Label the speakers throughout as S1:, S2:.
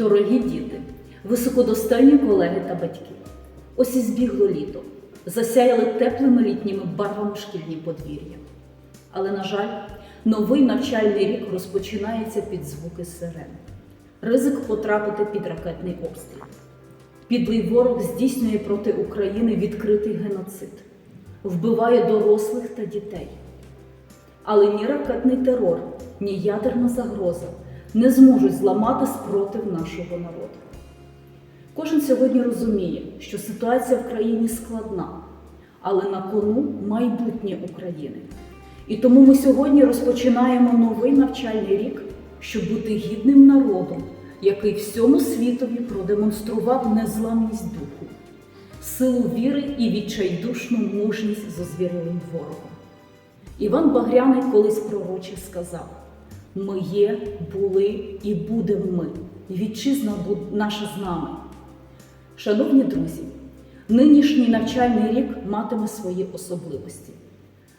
S1: Дорогі діти, високодостойні колеги та батьки, ось і збігло літо, засяяли теплими літніми барвами шкільні подвір'я. Але, на жаль, новий навчальний рік розпочинається під звуки сирен. Ризик потрапити під ракетний обстріл. Підлий ворог здійснює проти України відкритий геноцид, вбиває дорослих та дітей. Але ні ракетний терор, ні ядерна загроза не зможуть зламати спротив нашого народу. Кожен сьогодні розуміє, що ситуація в країні складна, але на кону майбутнє України. І тому ми сьогодні розпочинаємо новий навчальний рік, щоб бути гідним народом, який всьому світові продемонстрував незламність духу, силу віри і відчайдушну мужність з озвірілим ворогом. Іван Багряний колись пророче сказав: Ми є, були і будемо ми, вітчизна наша з нами. Шановні друзі, нинішній навчальний рік матиме свої особливості.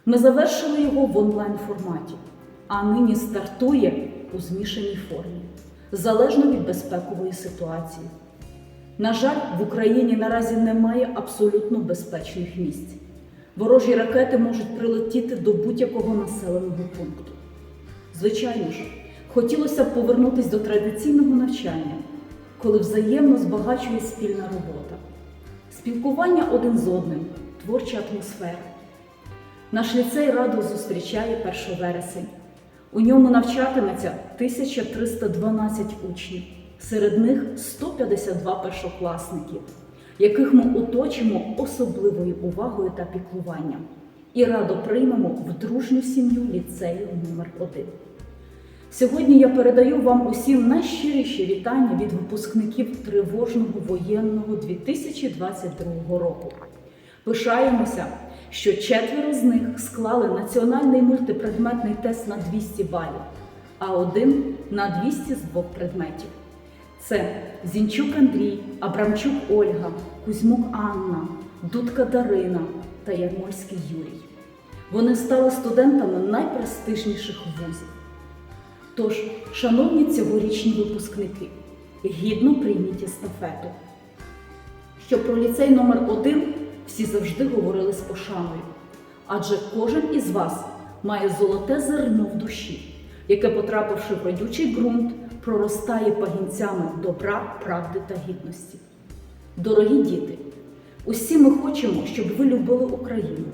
S1: Ми завершили його в онлайн форматі, а нині стартує у змішаній формі, залежно від безпекової ситуації. На жаль, в Україні наразі немає абсолютно безпечних місць. Ворожі ракети можуть прилетіти до будь-якого населеного пункту. Звичайно ж, хотілося б повернутися до традиційного навчання, коли взаємно збагачує спільна робота, спілкування один з одним, творча атмосфера. Наш ліцей радо зустрічає 1 вересень. У ньому навчатиметься 1312 учнів, серед них 152 першокласники, яких ми оточимо особливою увагою та піклуванням і радо приймемо в дружню сім'ю ліцею номер 1 Сьогодні я передаю вам усім найщиріші вітання від випускників тривожного воєнного 2022 року. Пишаємося, що четверо з них склали національний мультипредметний тест на 200 балів, а один на 200 з двох предметів. Це Зінчук Андрій, Абрамчук Ольга, Кузьмук Анна, Дудка Дарина та Ярмольський Юрій. Вони стали студентами найпрестижніших вузів. Тож, шановні цьогорічні випускники, гідно прийміть естафету. Що про ліцей номер 1 всі завжди говорили з пошаною, адже кожен із вас має золоте зерно в душі, яке, потрапивши в родючий ґрунт, проростає пагінцями добра, правди та гідності. Дорогі діти, усі ми хочемо, щоб ви любили Україну,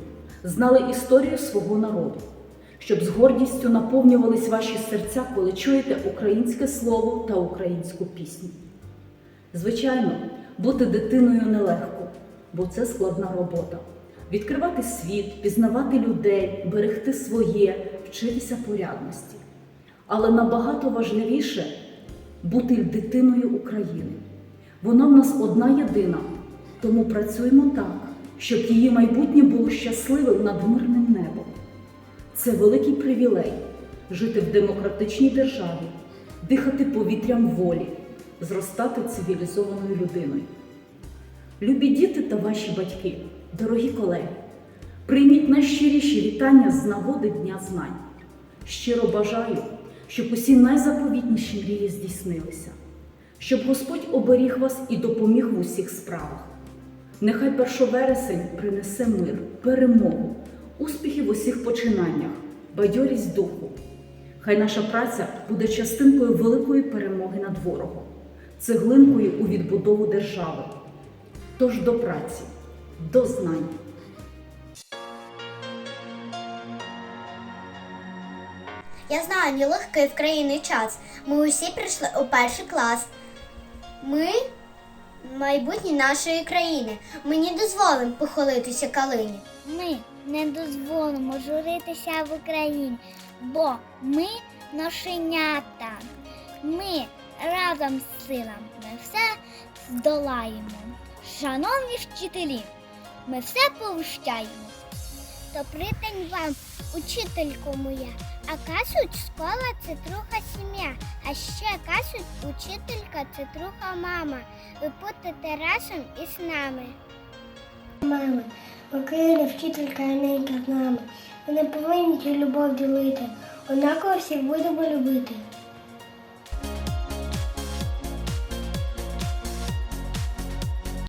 S1: знали історію свого народу, щоб з гордістю наповнювались ваші серця, коли чуєте українське слово та українську пісню. Звичайно, бути дитиною нелегко, бо це складна робота. Відкривати світ, пізнавати людей, берегти своє, вчитися порядності. Але набагато важливіше бути дитиною України. Вона в нас одна єдина, тому працюємо так, щоб її майбутнє було щасливим над мирним небом. Це великий привілей жити в демократичній державі, дихати повітрям волі, зростати цивілізованою людиною. Любі діти та ваші батьки, дорогі колеги, прийміть найщиріші вітання з нагоди Дня знань. Щиро бажаю, щоб усі найзаповітніші мрії здійснилися, щоб Господь оберіг вас і допоміг в усіх справах. Нехай 1 вересень принесе мир, перемогу, успіхи в усіх починаннях, бадьорість духу. Хай наша праця буде частинкою великої перемоги над ворогом, цеглинкою у відбудову держави. Тож до праці, до знань.
S2: Я знаю нелегкий в країні час. Ми усі прийшли у перший клас. Ми майбутнє нашої країни. Ми не дозволимо похилитися калині.
S3: Ми не дозволимо журитися в Україні, бо ми ношенята. Ми разом з силами все здолаємо. Шановні вчителі, ми все повищаємо. Добрий день вам, учителько моя. А кажуть, школа це друга сім'я, а ще кажуть, учителька це друга мама. Ви будете разом із нами.
S4: Мами, Україна вчителька ненька з нами. Ми не повинні цю любов ділити. Однаково всіх будемо любити.